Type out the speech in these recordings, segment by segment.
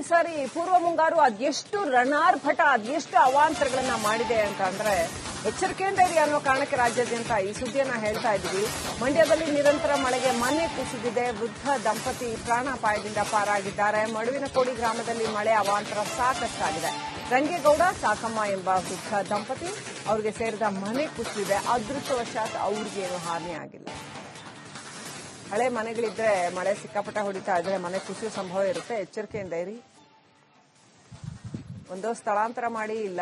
ಈ ಸಾರಿ, ಪೂರ್ವ ಮುಂಗಾರು ಅದೆಷ್ಟು ರಣಾರ್ಭಟ, ಅದೆಷ್ಟು ಅವಾಂತರಗಳನ್ನ ಮಾಡಿದೆ ಅಂತ ಅಂದ್ರೆ ಎಚ್ಚರಿಕೆಯಿಂದ ಇದೆ ಅನ್ನೋ ಕಾರಣಕ್ಕೆ ರಾಜ್ಯಾದ್ಯಂತ ಈ ಸುದ್ದಿಯನ್ನ ಹೇಳ್ತಾ ಇದ್ವಿ ಮಂಡ್ಯದಲ್ಲಿ ನಿರಂತರ ಮಳೆಗೆ ಮನೆ ಕುಸಿದಿದೆ. ವೃದ್ಧ ದಂಪತಿ ಪ್ರಾಣಾಪಾಯದಿಂದ ಪಾರಾಗಿದ್ದಾರೆ. ಮಡುವಿನಕೋಡಿ ಗ್ರಾಮದಲ್ಲಿ ಮಳೆ ಅವಾಂತರ ಸಾಕಷ್ಟಾಗಿದೆ. ರಂಗೇಗೌಡ, ಸಾಕಮ್ಮ ಎಂಬ ವೃದ್ಧ ದಂಪತಿ ಅವರಿಗೆ ಸೇರಿದ ಮನೆ ಕುಸಿದಿದೆ. ಅದೃಷ್ಟವಶಾತ್ ಅವ್ರಿಗೇನು ಹಾನಿಯಾಗಿಲ್ಲ ಹಳೆ ಮನೆಗಳಿದ್ರೆ ಮಳೆ ಸಿಕ್ಕಾಪಟ್ಟ ಹೊಡಿತಾ ಇದ್ರೆ ಮನೆ ಕುಸಿಯೋ ಸಂಭವ ಇರುತ್ತೆ. ಎಚ್ಚರಿಕೆಯಿಂದ ಇರಿ. ಒಂದೋ ಸ್ಥಳಾಂತರ ಮಾಡಿ ಇಲ್ಲ,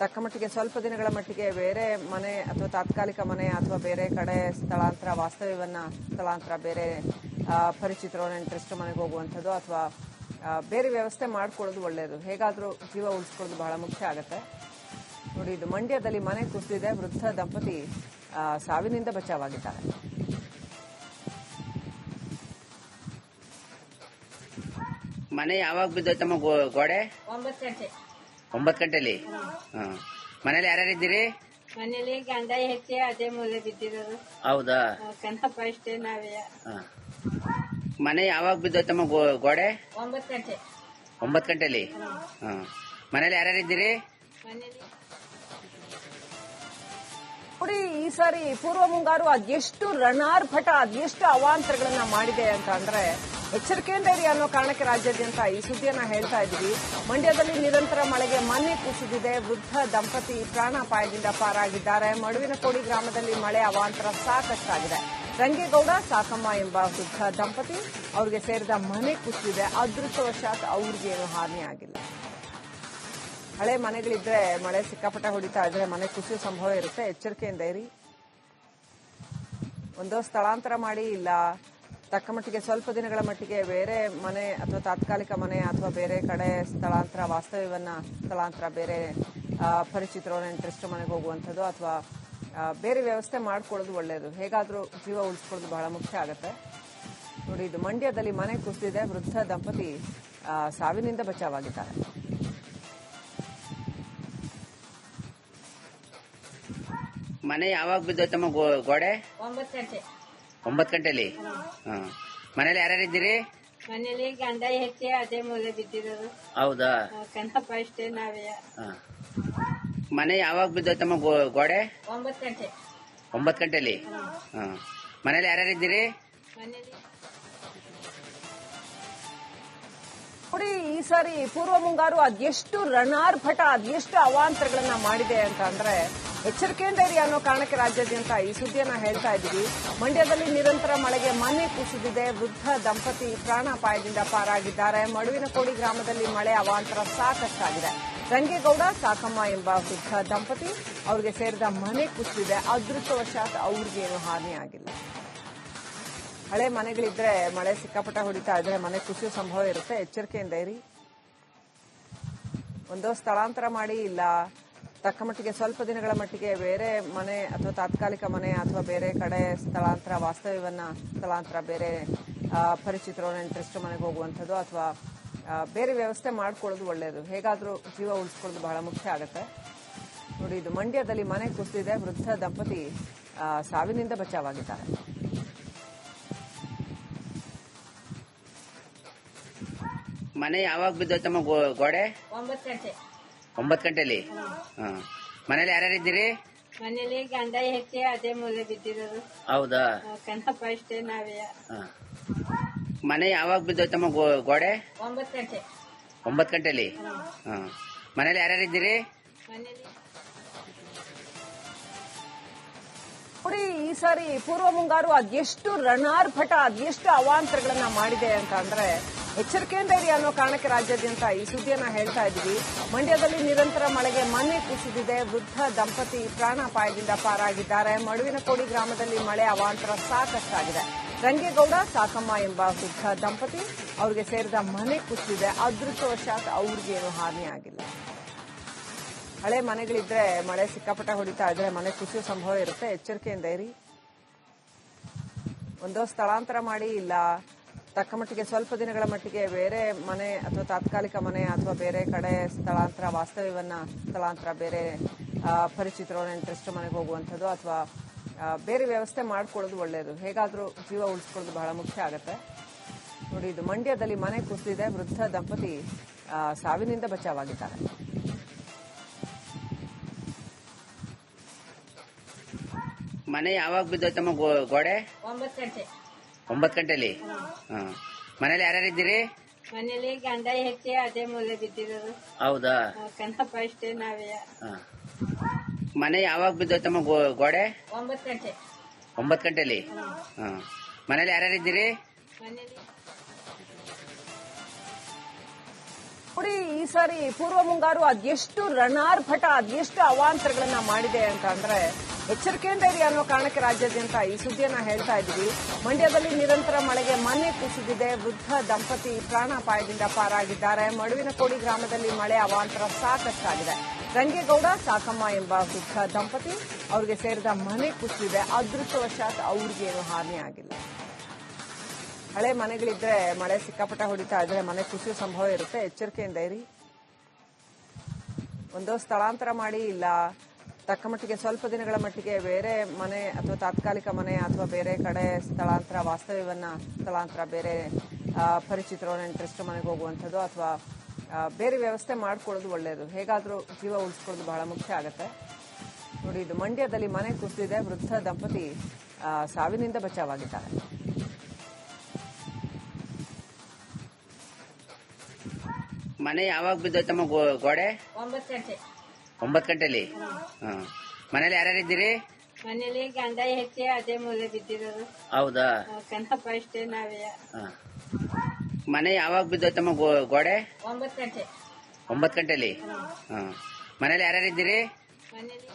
ತಕ್ಕ ಮಟ್ಟಿಗೆ ಸ್ವಲ್ಪ ದಿನಗಳ ಮಟ್ಟಿಗೆ ಬೇರೆ ಮನೆ ಅಥವಾ ತಾತ್ಕಾಲಿಕ ಮನೆ ಅಥವಾ ಬೇರೆ ಕಡೆ ಸ್ಥಳಾಂತರ, ವಾಸ್ತವ್ಯವನ್ನ ಸ್ಥಳಾಂತರ, ಬೇರೆ ಪರಿಚಿತರ ಪರಿಚಿತರು ನೆಂಟರಿಷ್ಟ ಮನೆಗೆ ಹೋಗುವಂಥದ್ದು ಅಥವಾ ಬೇರೆ ವ್ಯವಸ್ಥೆ ಮಾಡ್ಕೊಳ್ಳೋದು ಒಳ್ಳೆಯದು ಹೇಗಾದರೂ ಜೀವ ಉಳಿಸ್ಕೊಳ್ಳೋದು ಬಹಳ ಮುಖ್ಯ ಆಗುತ್ತೆ. ನೋಡಿ, ಇದು ಮಂಡ್ಯದಲ್ಲಿ ಮನೆ ಕುಸಿದಿದೆ, ವೃದ್ಧ ದಂಪತಿ ಸಾವಿನಿಂದ ಬಚಾವಾಗಿದ್ದಾರೆ ಮನೆ ಯಾವಾಗ ಬಿದ್ದೈತಮ್ಮ ಗೋ- ಗೋಡೆ? ಒಂಬತ್ತು ಗಂಟೆ. ಒಂಬತ್ತು ಗಂಟೆಲಿ? ಹಾಂ. ಮನೇಲಿ ಯಾರ್ಯಾರಿದ್ದೀರಿ ಮನೇಲಿ ಗಂಡ ಹೆಚ್ಚೆ ಅದೇ ಮೂಲೆ ಬಿದ್ದಿರೋದು. ಹೌದಾ? ಆ, ನಾವೇ. ಹಾ. ಮನೆ ಯಾವಾಗ ಬಿದ್ದೈತಮ್ಮ ಗೋ- ಗೋಡೆ? ಒಂಬತ್ತು ಗಂಟೆ. ಒಂಬತ್ತು ಗಂಟೆಲಿ? ಹಾ. ಮನೇಲಿ ಯಾರ್ಯಾರಿದ್ದೀರಿ ಮನೇಲಿ. ನೋಡಿ ಈ ಸಾರಿ ಪೂರ್ವ ಮುಂಗಾರು ಅದೆಷ್ಟು ರಣಾರ್ಭಟ ಅದೆಷ್ಟು ಅವಾಂತರಗಳನ್ನ ಮಾಡಿದೆ ಅಂತ ಅಂದ್ರೆ ಎಚ್ಚರಿಕೆಯಿಂದ ಇರಿ ಅನ್ನೋ ಕಾರಣಕ್ಕೆ ರಾಜ್ಯಾದ್ಯಂತ ಈ ಸುದ್ದಿಯನ್ನ ಹೇಳ್ತಾ ಇದ್ವಿ ಮಂಡ್ಯದಲ್ಲಿ ನಿರಂತರ ಮಳೆಗೆ ಮನೆ ಕುಸಿದಿದೆ. ವೃದ್ಧ ದಂಪತಿ ಪ್ರಾಣಾಪಾಯದಿಂದ ಪಾರಾಗಿದ್ದಾರೆ. ಮಡುವಿನಕೋಡಿ ಗ್ರಾಮದಲ್ಲಿ ಮಳೆ ಅವಾಂತರ ಸಾಕಷ್ಟಾಗಿದೆ. ರಂಗೇಗೌಡ ಸಾಕಮ್ಮ ಎಂಬ ವೃದ್ಧ ದಂಪತಿ ಅವರಿಗೆ ಸೇರಿದ ಮನೆ ಕುಸಿದಿದೆ. ಅದೃಷ್ಟವಶಾತ್ ಅವ್ರಿಗೇನು ಹಾನಿಯಾಗಿಲ್ಲ ಹಳೆ ಮನೆಗಳಿದ್ರೆ ಮಳೆ ಸಿಕ್ಕಾಪಟ್ಟೆ ಹೊಡಿತಾ ಇದ್ರೆ ಮನೆ ಕುಸಿಯೋ ಸಂಭವ ಇರುತ್ತೆ. ಎಚ್ಚರಿಕೆಯಿಂದ ಇರಿ. ಒಂದೋ ಸ್ಥಳಾಂತರ ಮಾಡಿ ಇಲ್ಲ. ತಕ್ಕ ಮಟ್ಟಿಗೆ ಸ್ವಲ್ಪ ದಿನಗಳ ಮಟ್ಟಿಗೆ ಬೇರೆ ಮನೆ ಅಥವಾ ತಾತ್ಕಾಲಿಕ ಮನೆ ಅಥವಾ ಬೇರೆ ಕಡೆ ಸ್ಥಳಾಂತರ ವಾಸ್ತವ್ಯವನ್ನ ಸ್ಥಳಾಂತರ ಬೇರೆ ಪರಿಚಿತರು ನೆಂಟರಿಷ್ಟ ಮನೆಗೆ ಹೋಗುವಂಥದ್ದು ಅಥವಾ ಬೇರೆ ವ್ಯವಸ್ಥೆ ಮಾಡ್ಕೊಳ್ಳೋದು ಒಳ್ಳೆಯದು ಹೇಗಾದರೂ ಜೀವ ಉಳಿಸ್ಕೊಳ್ಳೋದು ಬಹಳ ಮುಖ್ಯ ಆಗುತ್ತೆ. ನೋಡಿ ಇದು ಮಂಡ್ಯದಲ್ಲಿ ಮನೆ ಕುಸಿದಿದೆ ವೃದ್ಧ ದಂಪತಿ ಸಾವಿನಿಂದ ಬಚಾವಾಗಿದ್ದಾರೆ. ಮನೆ ಯಾವಾಗ ಬಿದ್ದೋಯ್ತಮ್ಮ ತಮ್ಮ ಗೋಡೆ? ಒಂಬತ್ತು ಗಂಟೆ. ಒಂಬತ್ತು ಗಂಟೆಲಿ? ಹಾ. ಮನೇಲಿ ಯಾರ್ಯಾರಿದ್ದೀರಿ ಮನೇಲಿ ಗಂಡ ಹೆಚ್ಚೆ ಅದೇ ಮೂಲೆ ಬಿದ್ದಿರೋದು. ಹೌದಾ? ಆ, ಕನ್ನಪ್ಪ ಅಷ್ಟೇ ನಾವೇ. ಹಾ. ಮನೆ ಯಾವಾಗ ಬಿದ್ದೋಯ್ತಮ್ಮ ಗೋ- ಗೋಡೆ? ಒಂಬತ್ತು ಗಂಟೆ. ಒಂಬತ್ತು ಗಂಟೆಲಿ? ಹಾ. ಮನೇಲಿ ಯಾರ್ಯಾರಿದ್ದೀರಿ ಮನೇಲಿ ನೋಡಿ ಈ ಸಾರಿ ಪೂರ್ವ ಮುಂಗಾರು ಅದೆಷ್ಟು ರಣಾರ್ಭಟ ಅದೆಷ್ಟು ಅವಾಂತರಗಳನ್ನ ಮಾಡಿದೆ ಅಂತ ಅಂದ್ರೆ ಎಚ್ಚರಿಕೆಯಿಂದ ಇರಿ ಅನ್ನೋ ಕಾರಣಕ್ಕೆ ರಾಜ್ಯಾದ್ಯಂತ ಈ ಸುದ್ದಿಯನ್ನ ಹೇಳ್ತಾ ಇದ್ದೀವಿ. ಮಂಡ್ಯದಲ್ಲಿ ನಿರಂತರ ಮಳೆಗೆ ಮನೆ ಕುಸಿದಿದೆ. ವೃದ್ಧ ದಂಪತಿ ಪ್ರಾಣಾಪಾಯದಿಂದ ಪಾರಾಗಿದ್ದಾರೆ. ಮಡುವಿನಕೋಡಿ ಗ್ರಾಮದಲ್ಲಿ ಮಳೆ ಅವಾಂತರ ಸಾಕಷ್ಟಾಗಿದೆ. ರಂಗೇಗೌಡ, ಸಾಕಮ್ಮ ಎಂಬ ವೃದ್ಧ ದಂಪತಿ ಅವರಿಗೆ ಸೇರಿದ ಮನೆ ಕುಸಿದಿದೆ. ಅದೃಷ್ಟವಶಾತ್ ಅವ್ರಿಗೇನು ಹಾನಿಯಾಗಿಲ್ಲ. ಹಳೆ ಮನೆಗಳಿದ್ರೆ ಮಳೆ ಸಿಕ್ಕಾಪಟ್ಟ ಹೊಡಿತಾ ಇದ್ರೆ ಮನೆ ಕುಸಿಯೋ ಸಂಭವ ಇರುತ್ತೆ. ಎಚ್ಚರಿಕೆಯಿಂದ ಇರಿ ಒಂದೋ ಸ್ಥಳಾಂತರ ಮಾಡಿ ಇಲ್ಲ. ತಕ್ಕ ಮಟ್ಟಿಗೆ ಸ್ವಲ್ಪ ದಿನಗಳ ಮಟ್ಟಿಗೆ ಬೇರೆ ಮನೆ ಅಥವಾ ತಾತ್ಕಾಲಿಕ ಮನೆ ಅಥವಾ ಬೇರೆ ಕಡೆ ಸ್ಥಳಾಂತರ ವಾಸ್ತವ್ಯವನ್ನ ಸ್ಥಳಾಂತರ ಬೇರೆ ಪರಿಚಿತರ ನೆಂಟರಿಷ್ಟ ಮನೆಗೆ ಹೋಗುವಂಥದ್ದು ಅಥವಾ ಬೇರೆ ವ್ಯವಸ್ಥೆ ಮಾಡ್ಕೊಳ್ಳೋದು ಒಳ್ಳೆಯದು ಹೇಗಾದರೂ ಜೀವ ಉಳಿಸ್ಕೊಳ್ಳೋದು ಬಹಳ ಮುಖ್ಯ ಆಗುತ್ತೆ. ನೋಡಿ ಇದು ಮಂಡ್ಯದಲ್ಲಿ ಮನೆ ಕುಸಿದಿದೆ ವೃದ್ಧ ದಂಪತಿ ಸಾವಿನಿಂದ ಬಚಾವಾಗಿದ್ದಾರೆ. ಮನೆ ಯಾವಾಗ ಬಿದ್ದೋಯ್ತಮ್ಮ ತಮ್ಮ ಗೋಡೆ? ಒಂಬತ್ತು ಗಂಟೆ. ಒಂಬತ್ತು ಗಂಟೆಲಿ? ಹಾ. ಮನೇಲಿ ಯಾರ್ಯಾರು ಇದ್ದೀರಿ? ಮನೇಲಿ ಗಂಡ ಹೆಚ್ಚಿ ಅದೇ ಮೂಲೆ ಬಿದ್ದಿರೋದು ಹೌದಾ? ಆ, ಕನ್ನಪ್ಪ ಅಷ್ಟೇ ನಾವೇ. ಹಾ. ಮನೆ ಯಾವಾಗ ಬಿದ್ದೋಯ್ತಮ್ಮ ಗೋ- ಗೋಡೆ? ಒಂಬತ್ತು ಗಂಟೆ. ಒಂಬತ್ತು ಗಂಟೆಲಿ? ಹಾ. ಮನೇಲಿ ಯಾರ್ಯಾರು ಇದ್ದೀರಿ? ಮನೇಲಿ. ನೋಡಿ ಈ ಸಾರಿ ಪೂರ್ವ ಮುಂಗಾರು ಅದೆಷ್ಟು ರಣಾರ್ಭಟ ಅದೆಷ್ಟು ಅವಾಂತರಗಳನ್ನ ಮಾಡಿದೆ ಅಂತ ಅಂದ್ರೆ ಎಚ್ಚರಿಕೆಯಿಂದ ಇರಿ ಅನ್ನೋ ಕಾರಣಕ್ಕೆ ರಾಜ್ಯಾದ್ಯಂತ ಈ ಸುದ್ದಿಯನ್ನ ಹೇಳ್ತಾ ಇದ್ವಿ. ಮಂಡ್ಯದಲ್ಲಿ ನಿರಂತರ ಮಳೆಗೆ ಮನೆ ಕುಸಿದಿದೆ. ವೃದ್ಧ ದಂಪತಿ ಪ್ರಾಣಾಪಾಯದಿಂದ ಪಾರಾಗಿದ್ದಾರೆ. ಮಡುವಿನಕೋಡಿ ಗ್ರಾಮದಲ್ಲಿ ಮಳೆ ಅವಾಂತರ ಸಾಕಷ್ಟಾಗಿದೆ. ರಂಗೇಗೌಡ ಸಾಕಮ್ಮ ಎಂಬ ವೃದ್ಧ ದಂಪತಿ ಅವರಿಗೆ ಸೇರಿದ ಮನೆ ಕುಸಿದಿದೆ. ಅದೃಷ್ಟವಶಾತ್ ಅವ್ರಿಗೇನು ಹಾನಿಯಾಗಿಲ್ಲ ಹಳೆ ಮನೆಗಳಿದ್ರೆ ಮಳೆ ಸಿಕ್ಕಾಪಟ್ಟ ಹೊಡಿತಾ ಇದ್ರೆ ಮನೆ ಕುಸಿಯೋ ಸಂಭವ ಇರುತ್ತೆ. ಎಚ್ಚರಿಕೆಯಿಂದ ಇರಿ. ಒಂದೋ ಸ್ಥಳಾಂತರ ಮಾಡಿ ಇಲ್ಲ. ತಕ್ಕ ಮಟ್ಟಿಗೆ ಸ್ವಲ್ಪ ದಿನಗಳ ಮಟ್ಟಿಗೆ ಬೇರೆ ಮನೆ ಅಥವಾ ತಾತ್ಕಾಲಿಕ ಮನೆ ಅಥವಾ ಬೇರೆ ಕಡೆ ಸ್ಥಳಾಂತರ ವಾಸ್ತವ್ಯವನ್ನ ಸ್ಥಳಾಂತರ ಬೇರೆ ಪರಿಚಿತರು ನೆಂಟರಿಷ್ಟ ಮನೆಗೆ ಹೋಗುವಂಥದ್ದು ಅಥವಾ ಬೇರೆ ವ್ಯವಸ್ಥೆ ಮಾಡ್ಕೊಳ್ಳೋದು ಒಳ್ಳೆಯದು ಹೇಗಾದರೂ ಜೀವ ಉಳಿಸ್ಕೊಳ್ಳೋದು ಬಹಳ ಮುಖ್ಯ ಆಗುತ್ತೆ. ನೋಡಿ ಇದು ಮಂಡ್ಯದಲ್ಲಿ ಮನೆ ಕುಸಿದಿದೆ ವೃದ್ಧ ದಂಪತಿ ಸಾವಿನಿಂದ ಬಚಾವಾಗಿದ್ದಾರೆ. ಮನೆ ಯಾವಾಗ ಬಿದ್ದೋಯ್ತಮ್ಮ ಗೋಡೆ? ಒಂಬತ್ತು ಗಂಟೆ. ಒಂಬತ್ತು ಗಂಟೆಲಿ? ಹಾಂ. ಮನೇಲಿ ಯಾರ್ಯಾರಿದ್ದೀರಿ ಮನೇಲಿ ಗಂಡ ಹೆಚ್ಚಿ ಅದೇ ಮೂಲೆ ಬಿದ್ದಿರೋದು. ಹೌದಾ? ಕನ್ನಪ್ಪ ಅಷ್ಟೇ ನಾವೇ. ಹಾ. ಮನೆ ಯಾವಾಗ ಬಿದ್ದೋಯ್ತಮ್ಮ ಗೋ- ಗೋಡೆ? ಒಂಬತ್ತು ಗಂಟೆ. ಒಂಬತ್ತು ಗಂಟೆಲಿ? ಹಾ. ಮನೇಲಿ ಯಾರ್ಯಾರಿದ್ದೀರಿ ಮನೇಲಿ ನೋಡಿ ಈ ಸಾರಿ ಪೂರ್ವ ಮುಂಗಾರು ಅದೆಷ್ಟು ರಣಾರ್ಭಟ ಅದೆಷ್ಟು ಅವಾಂತರಗಳನ್ನ ಮಾಡಿದೆ ಅಂತ ಅಂದ್ರೆ ಎಚ್ಚರಿಕೆಯಿಂದ ಇರಿ ಅನ್ನೋ ಕಾರಣಕ್ಕೆ ರಾಜ್ಯಾದ್ಯಂತ ಈ ಸುದ್ದಿಯನ್ನ ಹೇಳ್ತಾ ಇದ್ದೀವಿ. ಮಂಡ್ಯದಲ್ಲಿ ನಿರಂತರ ಮಳೆಗೆ ಮನೆ ಕುಸಿದಿದೆ. ವೃದ್ಧ ದಂಪತಿ ಪ್ರಾಣಾಪಾಯದಿಂದ ಪಾರಾಗಿದ್ದಾರೆ. ಮಡುವಿನ ಕೋಡಿ ಗ್ರಾಮದಲ್ಲಿ ಮಳೆ ಅವಾಂತರ ಸಾಕಷ್ಟಾಗಿದೆ. ರಂಗೇಗೌಡ ಸಾಕಮ್ಮ ಎಂಬ ವೃದ್ಧ ದಂಪತಿ ಅವರಿಗೆ ಸೇರಿದ ಮನೆ ಕುಸಿದಿದೆ. ಅದೃಷ್ಟವಶಾತ್ ಅವ್ರಿಗೇನು ಹಾನಿಯಾಗಿಲ್ಲ ಹಳೆ ಮನೆಗಳಿದ್ರೆ ಮಳೆ ಸಿಕ್ಕಾಪಟ್ಟೆ ಹೊಡಿತಾ ಇದ್ರೆ ಮನೆ ಕುಸಿಯೋ ಸಂಭವ ಇರುತ್ತೆ. ಎಚ್ಚರಿಕೆಯಿಂದ ಇರಿ. ಒಂದೋ ಸ್ಥಳಾಂತರ ಮಾಡಿ ಇಲ್ಲ. ತಕ್ಕ ಮಟ್ಟಿಗೆ ಸ್ವಲ್ಪ ದಿನಗಳ ಮಟ್ಟಿಗೆ ಬೇರೆ ಮನೆ ಅಥವಾ ತಾತ್ಕಾಲಿಕ ಮನೆ ಅಥವಾ ಬೇರೆ ಕಡೆ ಸ್ಥಳಾಂತರ ವಾಸ್ತವ್ಯವನ್ನ ಸ್ಥಳಾಂತರ ಬೇರೆ ಪರಿಚಿತರ ನೆಂಟರಿಷ್ಟ ಮನೆಗೆ ಹೋಗುವಂಥದ್ದು ಅಥವಾ ಬೇರೆ ವ್ಯವಸ್ಥೆ ಮಾಡ್ಕೊಳ್ಳೋದು ಒಳ್ಳೆಯದು ಹೇಗಾದರೂ ಜೀವ ಉಳಿಸ್ಕೊಳ್ಳೋದು ಬಹಳ ಮುಖ್ಯ ಆಗುತ್ತೆ. ನೋಡಿ ಇದು ಮಂಡ್ಯದಲ್ಲಿ ಮನೆ ಕುಸಿದಿದೆ ವೃದ್ಧ ದಂಪತಿ ಸಾವಿನಿಂದ ಬಚಾವಾಗಿದ್ದಾರೆ. ಮನೆ ಯಾವಾಗ ಬಿದ್ದೋಯ್ತಮ್ಮ ಗೋಡೆ? ಒಂಬತ್ತು ಗಂಟೆ. ಒಂಬತ್ತು ಗಂಟೆಲಿ? ಹಾಂ. ಮನೇಲಿ ಯಾರ್ಯಾರು ಇದ್ದೀರಿ? ಮನೇಲಿ ಗಂಡ ಹೆಚ್ಚಿ ಅದೇ ಮೂಲೆ ಬಿದ್ದಿರೋದು. ಹೌದಾ? ಆ, ಕನ್ನಪ್ಪ ಇಷ್ಟೇ ನಾವೇ. ಹಾ. ಮನೆ ಯಾವಾಗ ಬಿದ್ದೋಯ್ತಮ್ಮ ಗೋ- ಗೋಡೆ? ಒಂಬತ್ತು ಗಂಟೆ. ಒಂಬತ್ತು ಗಂಟೆಲಿ? ಹಾಂ. ಮನೇಲಿ ಯಾರ್ಯಾರು ಇದ್ದೀರಿ? ಮನೇಲಿ.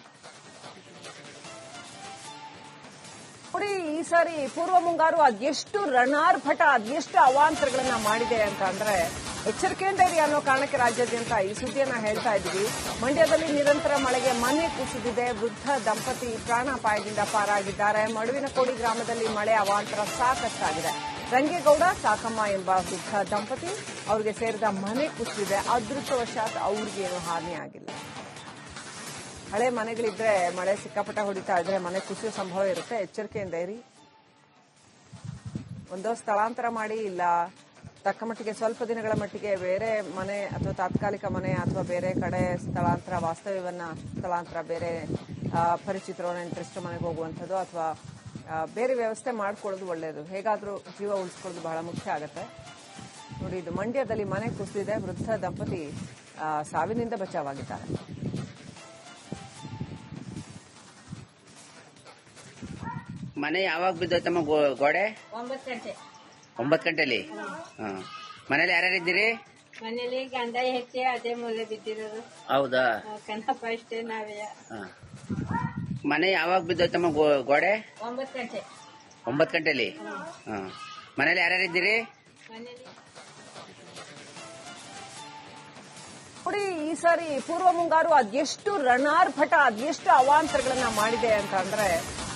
ನೋಡಿ ಈ ಸಾರಿ ಪೂರ್ವ ಮುಂಗಾರು ಅದೆಷ್ಟು ರಣಾರ್ಭಟ ಅದೆಷ್ಟು ಅವಾಂತರಗಳನ್ನ ಮಾಡಿದೆ ಅಂತ ಅಂದ್ರೆ ಎಚ್ಚರಿಕೆಯಿಂದ ಇರಿ ಅನ್ನೋ ಕಾರಣಕ್ಕೆ ರಾಜ್ಯಾದ್ಯಂತ ಈ ಸುದ್ದಿಯನ್ನ ಹೇಳ್ತಾ ಇದ್ವಿ. ಮಂಡ್ಯದಲ್ಲಿ ನಿರಂತರ ಮಳೆಗೆ ಮನೆ ಕುಸಿದಿದೆ. ವೃದ್ಧ ದಂಪತಿ ಪ್ರಾಣಾಪಾಯದಿಂದ ಪಾರಾಗಿದ್ದಾರೆ. ಮಡುವಿನ ಕೋಡಿ ಗ್ರಾಮದಲ್ಲಿ ಮಳೆ ಅವಾಂತರ ಸಾಕಷ್ಟಾಗಿದೆ. ರಂಗೇಗೌಡ ಸಾಕಮ್ಮ ಎಂಬ ವೃದ್ಧ ದಂಪತಿ ಅವರಿಗೆ ಸೇರಿದ ಮನೆ ಕುಸಿದಿದೆ. ಅದೃಷ್ಟವಶಾತ್ ಅವ್ರಿಗೇನು ಹಾನಿ ಆಗಿಲ್ಲ. ಹಳೆ ಮನೆಗಳಿದ್ರೆ ಮಳೆ ಸಿಕ್ಕಾಪಟ್ಟೆ ಹೊಡಿತಾ ಇದ್ರೆ ಮನೆ ಕುಸಿಯೋ ಸಂಭವ ಇರುತ್ತೆ. ಎಚ್ಚರಿಕೆಯಿಂದ ಇರಿ. ಒಂದೋ ಸ್ಥಳಾಂತರ ಮಾಡಿ, ಇಲ್ಲ ತಕ್ಕ ಮಟ್ಟಿಗೆ ಸ್ವಲ್ಪ ದಿನಗಳ ಮಟ್ಟಿಗೆ ಬೇರೆ ಮನೆ ಅಥವಾ ತಾತ್ಕಾಲಿಕ ಮನೆ ಅಥವಾ ಬೇರೆ ಕಡೆ ಸ್ಥಳಾಂತರ ವಾಸ್ತವ್ಯವನ್ನ ಸ್ಥಳಾಂತರ ಬೇರೆ ಪರಿಚಿತರ ನೆಂಟರಿಷ್ಟ ಮನೆಗೆ ಹೋಗುವಂಥದ್ದು ಅಥವಾ ಬೇರೆ ವ್ಯವಸ್ಥೆ ಮಾಡ್ಕೊಳ್ಳೋದು ಒಳ್ಳೆಯದು ಹೇಗಾದರೂ ಜೀವ ಉಳಿಸ್ಕೊಳ್ಳೋದು ಬಹಳ ಮುಖ್ಯ ಆಗುತ್ತೆ. ನೋಡಿ ಇದು ಮಂಡ್ಯದಲ್ಲಿ ಮನೆ ಕುಸಿದಿದೆ ವೃದ್ಧ ದಂಪತಿ ಸಾವಿನಿಂದ ಬಚಾವಾಗಿದ್ದಾರೆ. ಮನೆ ಯಾವಾಗ ಬಿದ್ದೋಯ್ತಮ್ಮ ಗೋ- ಗೋಡೆ? ಒಂಬತ್ತು ಗಂಟೆ. ಒಂಬತ್ತು ಗಂಟೆಲಿ ಹಾಂ. ಮನೇಲಿ ಯಾರ್ಯಾರು ಇದ್ದೀರಿ? ಮನೇಲಿ ಗಂಡ ಹೆಚ್ಚಿ ಅದೇ ಮೂಲೆ ಬಿದ್ದಿರೋದು. ಹೌದಾ? ಆ, ಕನ್ನಪ್ಪ ಇಷ್ಟೇ ನಾವೇ. ಹಾ. ಮನೆ ಯಾವಾಗ ಬಿದ್ದೋಯ್ತಮ್ಮ ಗೋ- ಗೋಡೆ? ಒಂಬತ್ತು ಗಂಟೆ. ಒಂಬತ್ತು ಗಂಟೆಲಿ? ಹಾಂ. ಮನೇಲಿ ಯಾರ್ಯಾರು ಇದ್ದೀರಿ? ಮನೇಲಿ. ನೋಡಿ ಈ ಸಾರಿ ಪೂರ್ವ ಮುಂಗಾರು ಅದೆಷ್ಟು ರಣಾರ್ಭಟ ಅದೆಷ್ಟು ಅವಾಂತರಗಳನ್ನ ಮಾಡಿದೆ ಅಂತ ಅಂದ್ರೆ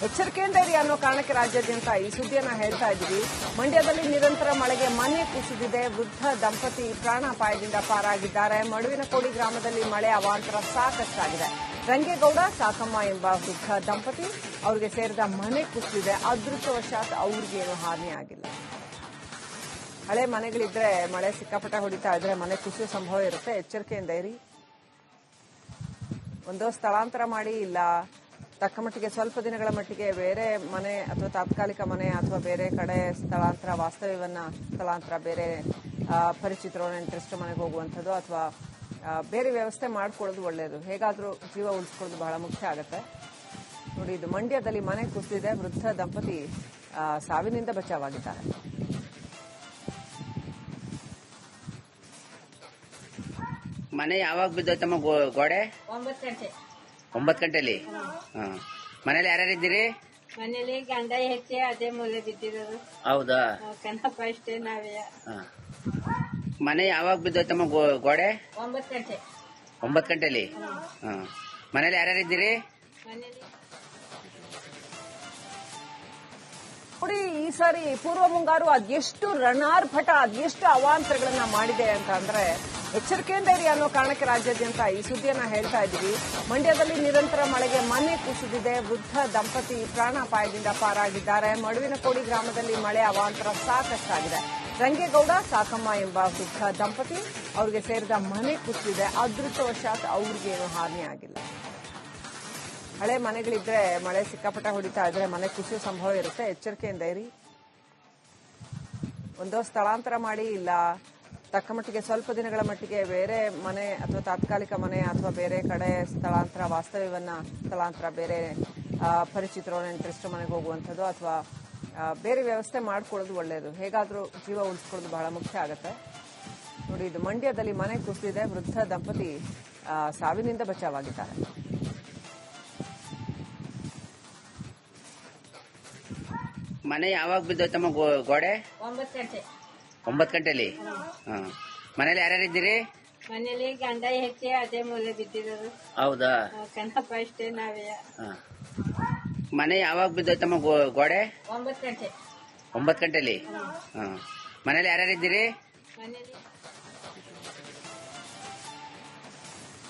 ಎಚ್ಚರಿಕೆಯಿಂದ ಇರಿ ಅನ್ನೋ ಕಾರಣಕ್ಕೆ ರಾಜ್ಯಾದ್ಯಂತ ಈ ಸುದ್ದಿಯನ್ನ ಹೇಳ್ತಾ ಇದ್ದೀವಿ. ಮಂಡ್ಯದಲ್ಲಿ ನಿರಂತರ ಮಳೆಗೆ ಮನೆ ಕುಸಿದಿದೆ. ವೃದ್ಧ ದಂಪತಿ ಪ್ರಾಣಾಪಾಯದಿಂದ ಪಾರಾಗಿದ್ದಾರೆ. ಮಡುವಿನಕೋಡಿ ಗ್ರಾಮದಲ್ಲಿ ಮಳೆ ಅವಾಂತರ ಸಾಕಷ್ಟಾಗಿದೆ. ರಂಗೇಗೌಡ ಸಾಕಮ್ಮ ಎಂಬ ವೃದ್ಧ ದಂಪತಿ ಅವರಿಗೆ ಸೇರಿದ ಮನೆ ಕುಸಿದಿದೆ. ಅದೃಷ್ಟವಶಾತ್ ಅವ್ರಿಗೇನು ಹಾನಿಯಾಗಿಲ್ಲ ಹಳೆ ಮನೆಗಳಿದ್ರೆ ಮಳೆ ಸಿಕ್ಕಾಪಟ್ಟೆ ಹೊಡಿತಾ ಇದ್ರೆ ಮನೆ ಕುಸಿಯೋ ಸಂಭವ ಇರುತ್ತೆ. ಎಚ್ಚರಿಕೆಯಿಂದ ಇರಿ. ಒಂದೋ ಸ್ಥಳಾಂತರ ಮಾಡಿ, ಇಲ್ಲ ತಕ್ಕ ಮಟ್ಟಿಗೆ ಸ್ವಲ್ಪ ದಿನಗಳ ಮಟ್ಟಿಗೆ ಬೇರೆ ಮನೆ ಅಥವಾ ತಾತ್ಕಾಲಿಕ ಮನೆ ಅಥವಾ ಬೇರೆ ಕಡೆ ಸ್ಥಳಾಂತರ ವಾಸ್ತವ್ಯವನ್ನ ಸ್ಥಳಾಂತರ ಬೇರೆ ಪರಿಚಿತರ ನೆಂಟರಿಷ್ಟ ಮನೆಗೆ ಹೋಗುವಂಥದ್ದು ಅಥವಾ ಬೇರೆ ವ್ಯವಸ್ಥೆ ಮಾಡ್ಕೊಳ್ಳೋದು ಒಳ್ಳೆಯದು ಹೇಗಾದರೂ ಜೀವ ಉಳಿಸ್ಕೊಳ್ಳೋದು ಬಹಳ ಮುಖ್ಯ ಆಗುತ್ತೆ. ನೋಡಿ ಇದು ಮಂಡ್ಯದಲ್ಲಿ ಮನೆ ಕುಸಿದಿದೆ ವೃದ್ಧ ದಂಪತಿ ಸಾವಿನಿಂದ ಬಚಾವಾಗಿದ್ದಾರೆ. ಮನೆ ಯಾವಾಗ ಬಿದ್ದೋಯ್ತಮ್ಮ ಗೋ- ಗೋಡೆ? ಒಂಬತ್ತು ಗಂಟೆ. ಒಂಬತ್ತು ಗಂಟೆಲಿ ಹಾ. ಮನೇಲಿ ಯಾರ್ಯಾರು ಇದ್ದೀರಿ? ಮನೇಲಿ ಗಂಡ ಹೆಚ್ಚಿ ಅದೇ ಮೂಲೆ ಬಿದ್ದಿರೋದು ಹೌದಾ? ಆ, ಕನ್ನಪ್ಪ ಇಷ್ಟೇ ನಾವೇ. ಹಾ. ಮನೆ ಯಾವಾಗ ಬಿದ್ದೋಯ್ತಮ್ಮ ಗೋ- ಗೋಡೆ? ಒಂಬತ್ತು ಗಂಟೆ. ಒಂಬತ್ತು ಗಂಟೆಲಿ? ಹಾ. ಮನೇಲಿ ಯಾರ್ಯಾರು ಇದ್ದೀರಿ? ಮನೇಲಿ. ನೋಡಿ ಈ ಸಾರಿ ಪೂರ್ವ ಮುಂಗಾರು ಅದೆಷ್ಟು ರಣಾರ್ಭಟ ಅದೆಷ್ಟು ಅವಾಂತರಗಳನ್ನ ಮಾಡಿದೆ ಅಂತ ಅಂದ್ರೆ ಎಚ್ಚರಿಕೆಯಿಂದ ಇರಿ ಅನ್ನೋ ಕಾರಣಕ್ಕೆ ರಾಜ್ಯಾದ್ಯಂತ ಈ ಸುದ್ದಿಯನ್ನ ಹೇಳ್ತಾ ಇದ್ದೀವಿ. ಮಂಡ್ಯದಲ್ಲಿ ನಿರಂತರ ಮಳೆಗೆ ಮನೆ ಕುಸಿದಿದೆ. ವೃದ್ಧ ದಂಪತಿ ಪ್ರಾಣಾಪಾಯದಿಂದ ಪಾರಾಗಿದ್ದಾರೆ. ಮಡುವಿನ ಕೋಡಿ ಗ್ರಾಮದಲ್ಲಿ ಮಳೆ ಅವಾಂತರ ಸಾಕಷ್ಟಾಗಿದೆ. ರಂಗೇಗೌಡ, ಸಾಕಮ್ಮ ಎಂಬ ವೃದ್ಧ ದಂಪತಿ ಅವರಿಗೆ ಸೇರಿದ ಮನೆ ಕುಸಿದಿದೆ. ಅದೃಷ್ಟವಶಾತ್ ಅವ್ರಿಗೇನು ಹಾನಿಯಾಗಿಲ್ಲ ಹಳೆ ಮನೆಗಳಿದ್ರೆ ಮಳೆ ಸಿಕ್ಕಾಪಟ್ಟೆ ಹೊಡಿತಾ ಇದ್ರೆ ಮನೆ ಕುಸಿಯೋ ಸಂಭವ ಇರುತ್ತೆ. ಎಚ್ಚರಿಕೆಯಿಂದ ಇರಿ. ಒಂದೋ ಸ್ಥಳಾಂತರ ಮಾಡಿ ಇಲ್ಲ. ತಕ್ಕ ಮಟ್ಟಿಗೆ ಸ್ವಲ್ಪ ದಿನಗಳ ಮಟ್ಟಿಗೆ ಬೇರೆ ಮನೆ ಅಥವಾ ತಾತ್ಕಾಲಿಕ ಮನೆ ಅಥವಾ ಬೇರೆ ಕಡೆ ಸ್ಥಳಾಂತರ ವಾಸ್ತವ್ಯವನ್ನ ಸ್ಥಳಾಂತರ ಬೇರೆ ಪರಿಚಿತರ ನೆಂಟರಿಷ್ಟು ಮನೆಗೆ ಹೋಗುವಂಥದ್ದು ಅಥವಾ ಬೇರೆ ವ್ಯವಸ್ಥೆ ಮಾಡ್ಕೊಳ್ಳೋದು ಒಳ್ಳೆಯದು ಹೇಗಾದರೂ ಜೀವ ಉಳಿಸ್ಕೊಳ್ಳೋದು ಬಹಳ ಮುಖ್ಯ ಆಗುತ್ತೆ. ನೋಡಿ ಇದು ಮಂಡ್ಯದಲ್ಲಿ ಮನೆ ಕುಸಿದಿದೆ ವೃದ್ಧ ದಂಪತಿ ಸಾವಿನಿಂದ ಬಚಾವಾಗಿದ್ದಾರೆ. ಮನೆ ಯಾವಾಗ ಬಿದ್ದೋಯ್ತಮ್ಮ ಗೋಡೆ? ಒಂಬತ್ತು ಗಂಟೆ. ಒಂಬತ್ತು ಗಂಟೆಲಿ? ಹಾ. ಮನೇಲಿ ಯಾರ್ಯಾರು ಇದ್ದೀರಿ? ಮನೇಲಿ ಗಂಡ ಹೆಚ್ಚೆ ಅದೇ ಮೂಲೆ ಬಿದ್ದಿರೋದು. ಹೌದಾ? ಕಣಪ್ಪ ಇಷ್ಟೇ ನಾವೇ. ಹಾ. ಮನೆ ಯಾವಾಗ ಬಿದ್ದೋಯ್ತಮ್ಮ ಗೋ- ಗೋಡೆ? ಒಂಬತ್ತು ಗಂಟೆ. ಒಂಬತ್ತು ಗಂಟೆಲಿ? ಹಾ. ಮನೇಲಿ ಯಾರ್ಯಾರು ಇದ್ದೀರಿ? ಮನೇಲಿ